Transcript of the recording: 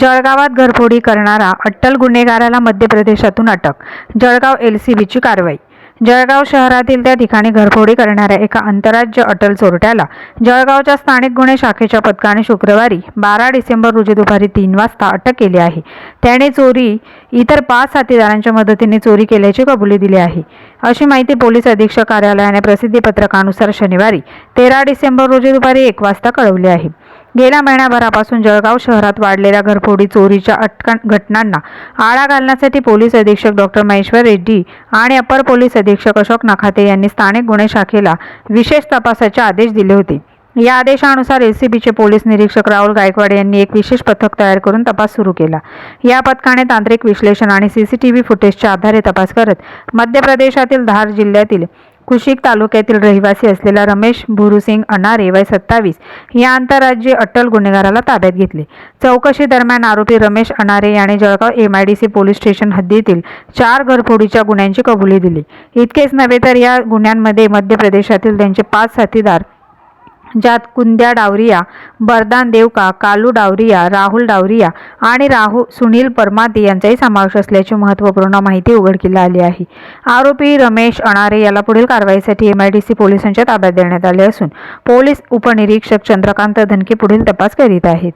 जळगावात घरफोडी करणारा अट्टल गुन्हेगाराला मध्य प्रदेशातून अटक जळगाव एल सी बीची कारवाई जळगाव शहरातील त्या ठिकाणी घरफोडी करणाऱ्या एका आंतरराज्य अटल चोरट्याला जळगावच्या स्थानिक गुन्हे शाखेच्या पथकाने शुक्रवारी बारा डिसेंबर रोजी दुपारी तीन वाजता अटक केली आहे. त्याने चोरी इतर पाच साथीदारांच्या मदतीने चोरी केल्याची कबुली दिली आहे. अशी माहिती पोलीस अधीक्षक कार्यालयाने प्रसिद्धी पत्रकानुसार शनिवारी तेरा डिसेंबर रोजी दुपारी एक वाजता कळवली आहे. गेल्या महिन्याभरापासून जळगाव शहरात वाढलेल्या घरफोडी चोरीच्या अटकण घटनांना आळा घालण्यासाठी पोलीस अधीक्षक डॉक्टर महेश्वर रेड्डी आणि अपर पोलीस अधीक्षक अशोक नखाते यांनी स्थानिक गुन्हे शाखेला विशेष तपासाचे आदेश दिले होते. या आदेशानुसार एसीबीचे पोलीस निरीक्षक राहुल गायकवाड यांनी एक विशेष पथक तयार करून तपास सुरू केला. या पथकाने तांत्रिक विश्लेषण आणि सीसीटीव्ही फुटेजच्या आधारे तपास करत मध्य प्रदेशातील धार जिल्ह्यातील कुशिक तालुक्यातील रहिवासी असलेला रमेश भुरुसिंग अनारे वय सत्तावीस या आंतरराज्यीय अटल गुन्हेगाराला ताब्यात घेतले. चौकशी दरम्यान आरोपी रमेश अनारे याने Jalgaon M I D C police station हद्दीतील चार घरफोडीच्या गुन्ह्यांची कबुली दिली. इतकेच नव्हे तर या गुन्ह्यांमध्ये मध्य प्रदेशातील त्यांचे पाच साथीदार ज्यात कुंद्या डावरिया बरदान देवका कालू डावरिया राहुल डावरिया आणि राहू सुनील परमाते यांचाही समावेश असल्याची महत्त्वपूर्ण माहिती उघडकीला आली आहे. आरोपी रमेश अणारे याला पुढील कारवाईसाठी एम आय डी सी पोलिसांच्या ताब्यात देण्यात आले असून पोलीस उपनिरीक्षक चंद्रकांत धनके पुढील तपास करीत आहेत.